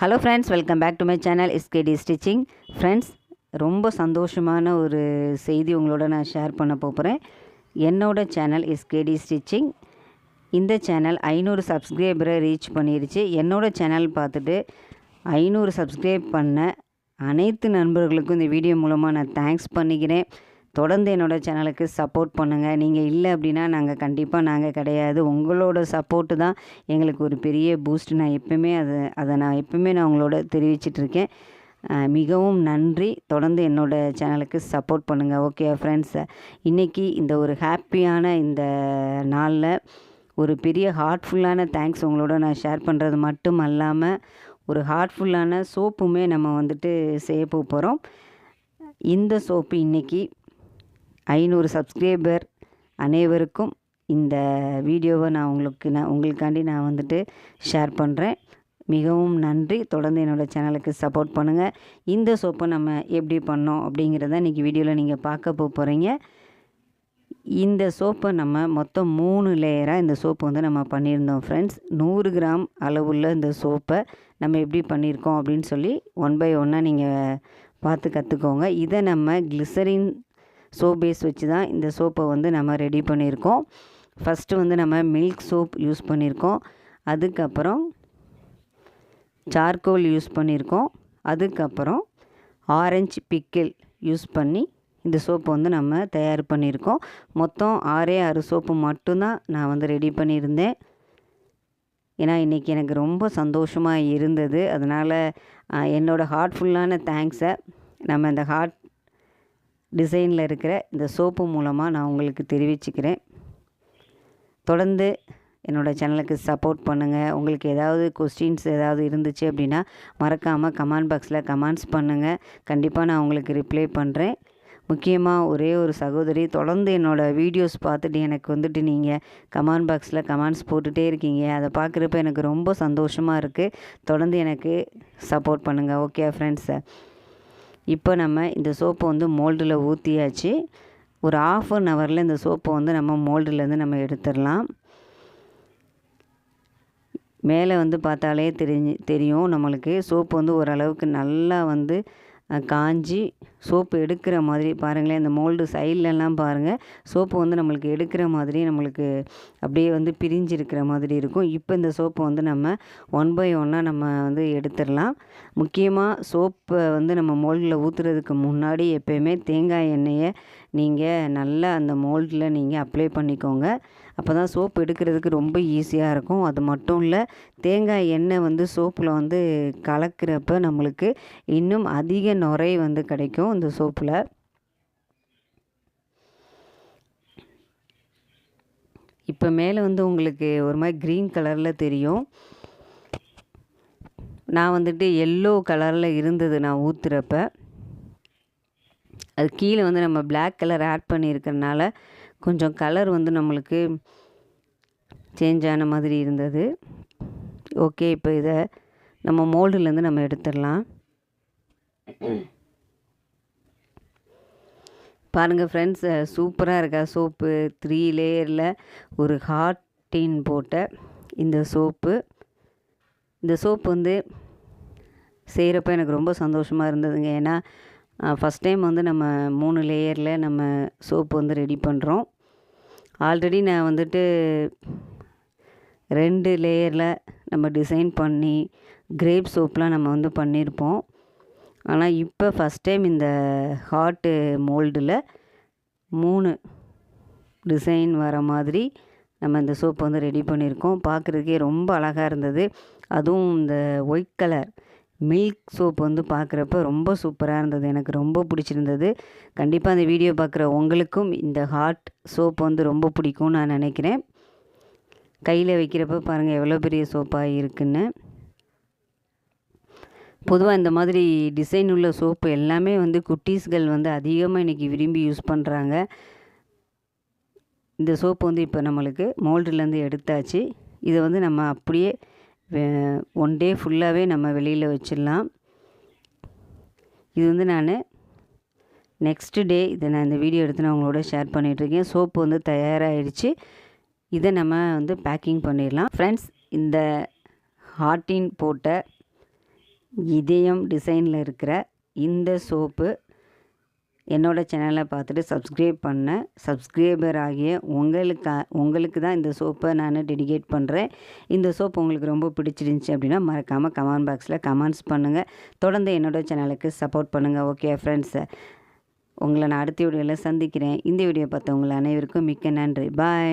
Hello friends welcome back to my channel SKD stitching friends ரொம்ப சந்தோஷமான ஒரு செய்தி உங்களோட நான் ஷேர் பண்ண போகிறேன் என்னோடய சேனல் எஸ்கேடி ஸ்டிச்சிங் இந்த சேனல் ஐநூறு சப்ஸ்கிரைபரை ரீச் பண்ணிருச்சு. என்னோடய சேனல் பார்த்துட்டு ஐநூறு சப்ஸ்கிரைப் பண்ண அனைத்து நண்பர்களுக்கும் இந்த வீடியோ மூலமாக நான் தேங்க்ஸ் பண்ணிக்கிறேன். தொடர்ந்து என்னோடய சேனலுக்கு சப்போர்ட் பண்ணுங்கள் நீங்கள் இல்லை அப்படின்னா நாங்கள் கண்டிப்பாக நாங்கள் கிடையாது. உங்களோட சப்போர்ட்டு தான் எங்களுக்கு ஒரு பெரிய பூஸ்ட். நான் எப்பவுமே அதை அதை நான் எப்பவுமே நான் உங்களோட தெரிவிச்சிட்ருக்கேன் மிகவும் நன்றி. தொடர்ந்து என்னோடய சேனலுக்கு சப்போர்ட் பண்ணுங்கள் ஓகே ஃப்ரெண்ட்ஸ் இன்றைக்கி இந்த ஒரு ஹாப்பியான இந்த நாளில் ஒரு பெரிய ஹார்ட்ஃபுல்லான தேங்க்ஸ் உங்களோட நான் ஷேர் பண்ணுறது மட்டும் அல்லாமல் ஒரு ஹார்ட்ஃபுல்லான சோப்புமே நம்ம வந்துட்டு செய்ய போகிறோம் இந்த சோப்பு இன்றைக்கி ஐநூறு சப்ஸ்கிரைபர் அனைவருக்கும் இந்த வீடியோவை நான் உங்களுக்கு நான் உங்களுக்காண்டி நான் வந்துட்டு ஷேர் பண்ணுறேன் மிகவும் நன்றி. தொடர்ந்து என்னோடய சேனலுக்கு சப்போர்ட் பண்ணுங்கள் இந்த சோப்பை நம்ம எப்படி பண்ணோம் அப்படிங்கிறத இன்றைக்கி வீடியோவில் நீங்கள் பார்க்க போக போகிறீங்க இந்த சோப்பை நம்ம மொத்தம் மூணு லேயராக இந்த சோப்பு வந்து நம்ம பண்ணியிருந்தோம் ஃப்ரெண்ட்ஸ் நூறு கிராம் அளவுள்ள இந்த சோப்பை நம்ம எப்படி பண்ணியிருக்கோம் அப்படின்னு சொல்லி ஒன் பை ஒன்னாக நீங்கள் பார்த்து கற்றுக்கோங்க இதை நம்ம கிளிசரின் சோப் பேஸ் வச்சு தான் இந்த சோப்பை வந்து நம்ம ரெடி பண்ணியிருக்கோம். ஃபஸ்ட்டு வந்து நம்ம மில்க் சோப் யூஸ் பண்ணியிருக்கோம். அதுக்கப்புறம் சார்கோல் யூஸ் பண்ணியிருக்கோம். அதுக்கப்புறம் ஆரஞ்சு பிக்கிள் யூஸ் பண்ணி இந்த சோப்பு வந்து நம்ம தயார் பண்ணியிருக்கோம். மொத்தம் ஆறே ஆறு சோப்பு மட்டும்தான் நான் வந்து ரெடி பண்ணியிருந்தேன். ஏன்னா இன்றைக்கி எனக்கு ரொம்ப சந்தோஷமாக இருந்தது. அதனால் என்னோடய ஹார்ட்ஃபுல்லான தேங்க்ஸை நம்ம இந்த ஹார்ட் டிசைனில் இருக்கிற இந்த சோப்பு மூலமாக நான் உங்களுக்கு தெரிவிச்சுக்கிறேன். தொடர்ந்து என்னோடய சேனலுக்கு சப்போர்ட் பண்ணுங்கள் உங்களுக்கு ஏதாவது கொஸ்டின்ஸ் ஏதாவது இருந்துச்சு அப்படின்னா மறக்காமல் கமெண்ட் பாக்ஸில் கமெண்ட்ஸ் பண்ணுங்கள் கண்டிப்பாக நான் உங்களுக்கு ரிப்ளை பண்ணுறேன் முக்கியமாக ஒரே ஒரு சகோதரி தொடர்ந்து என்னோடய வீடியோஸ் பார்த்துட்டு எனக்கு வந்துட்டு நீங்கள் கமெண்ட் பாக்ஸில் கமெண்ட்ஸ் போட்டுகிட்டே இருக்கீங்க. அதை பார்க்குறப்ப எனக்கு ரொம்ப சந்தோஷமாக இருக்குது தொடர்ந்து எனக்கு சப்போர்ட் பண்ணுங்கள் ஓகே ஃப்ரெண்ட்ஸை இப்போ நம்ம இந்த சோப்பை வந்து மோல்டில் ஊற்றியாச்சு ஒரு ஆஃப் அன் ஹவரில் இந்த சோப்பை வந்து நம்ம மோல்டுலேருந்து நம்ம எடுத்துடலாம். மேலே வந்து பார்த்தாலே தெரிஞ்சு தெரியும் நம்மளுக்கு. சோப்பு வந்து ஓரளவுக்கு நல்லா வந்து காஞ்சி சோப்பு எடுக்கிற மாதிரி பாருங்களேன். இந்த மோல்டு சைட்லலாம் பாருங்கள் சோப்பு வந்து நம்மளுக்கு எடுக்கிற மாதிரி நம்மளுக்கு அப்படியே வந்து பிரிஞ்சு இருக்கிற மாதிரி இருக்கும். இப்போ இந்த சோப்பை வந்து நம்ம ஒன் பை ஒன்னாக நம்ம வந்து எடுத்துடலாம். முக்கியமாக சோப்பை வந்து நம்ம மோல்டில் ஊற்றுறதுக்கு முன்னாடி எப்போயுமே தேங்காய் எண்ணெயை நீங்கள் நல்லா அந்த மோல்டில் நீங்கள் அப்ளை பண்ணிக்கோங்க. அப்போ தான் சோப்பு எடுக்கிறதுக்கு ரொம்ப ஈஸியாக இருக்கும். அது மட்டும் இல்லை தேங்காய் எண்ணெய் வந்து சோப்பில் வந்து கலக்கிறப்ப நம்மளுக்கு இன்னும் அதிக நுரை வந்து கிடைக்கும் இந்த சோப்பில். இப்போ மேலே வந்து உங்களுக்கு ஒரு மாதிரி க்ரீன் கலரில் தெரியும். நான் வந்துட்டு எல்லோ கலரில் இருந்தது நான் ஊற்றுறப்ப அது கீழே வந்து நம்ம பிளாக் கலர் ஆட் பண்ணியிருக்கிறனால கொஞ்சம் கலர் வந்து நம்மளுக்கு சேஞ்ச் ஆன மாதிரி இருந்தது. ஓகே இப்போ இதை நம்ம மோல்டுலேருந்து நம்ம எடுத்துடலாம். பாருங்கள் ஃப்ரெண்ட்ஸ் சூப்பராக இருக்கா? சோப்பு த்ரீ லேயரில் ஒரு ஹாட் டீன் போட்ட இந்த சோப்பு இந்த சோப்பு வந்து செய்கிறப்ப எனக்கு ரொம்ப சந்தோஷமாக இருந்ததுங்க. ஏன்னா ஃபஸ்ட் டைம் வந்து நம்ம மூணு லேயரில் நம்ம சோப்பு வந்து ரெடி பண்ணுறோம் ஆல்ரெடி நான் வந்துட்டு ரெண்டு லேயரில் நம்ம டிசைன் பண்ணி கிரேப் சோப்லாம் நம்ம வந்து பண்ணியிருப்போம் ஆனால் இப்போ ஃபஸ்ட் டைம் இந்த ஹார்ட்டு மோல்டில் மூணு டிசைன் வர மாதிரி நம்ம இந்த சோப்பு வந்து ரெடி பண்ணியிருக்கோம். பார்க்குறதுக்கே ரொம்ப அழகாக இருந்தது. அதுவும் இந்த ஒயிட் கலர் மில்க் சோப் வந்து பார்க்குறப்ப ரொம்ப சூப்பராக இருந்தது. எனக்கு ரொம்ப பிடிச்சிருந்தது. கண்டிப்பாக அந்த வீடியோ பார்க்குற உங்களுக்கும் இந்த ஹாட் சோப் வந்து ரொம்ப பிடிக்கும்னு நான் நினைக்கிறேன். கையில் வைக்கிறப்ப பாருங்கள் எவ்வளோ பெரிய சோப்பாக இருக்குன்னு. பொதுவாக இந்த மாதிரி டிசைன் உள்ள சோப்பு எல்லாமே வந்து குட்டீஸ்கள் வந்து அதிகமாக இன்றைக்கி விரும்பி யூஸ் பண்ணுறாங்க இந்த சோப்பு வந்து இப்போ நம்மளுக்கு மோல்டுலேருந்து எடுத்தாச்சு. இதை வந்து நம்ம அப்படியே ஒன் டே ஃபுல்லாகவே நம்ம வெளியில் வச்சிடலாம். இது வந்து நான் நெக்ஸ்ட்டு டே இதை நான் இந்த வீடியோ எடுத்து நான் உங்களோட ஷேர் பண்ணிகிட்ருக்கேன் சோப்பு வந்து தயாராகிடுச்சு இதை நம்ம வந்து பேக்கிங் பண்ணிடலாம். ஃப்ரெண்ட்ஸ் இந்த ஹார்டின் போட்ட இதயம் டிசைனில் இருக்கிற இந்த சோப்பு என்னோடய சேனலை பார்த்துட்டு சப்ஸ்கிரைப் பண்ண. சப்ஸ்கிரைபர் ஆகிய உங்களுக்கு உங்களுக்கு தான் இந்த சோப்பை நான் டெடிகேட் பண்ணுறேன் இந்த சோப் உங்களுக்கு ரொம்ப பிடிச்சிருந்துச்சி அப்படின்னா மறக்காமல் கமெண்ட் பாக்ஸில் கமெண்ட்ஸ் பண்ணுங்கள் தொடர்ந்து என்னோடய சேனலுக்கு சப்போர்ட் பண்ணுங்கள் ஓகே ஃப்ரெண்ட்ஸ் உங்களை நான் அடுத்த வீடியோவில் சந்திக்கிறேன். இந்த வீடியோ பார்த்தவங்களை அனைவருக்கும் மிக்க நன்றி. பாய்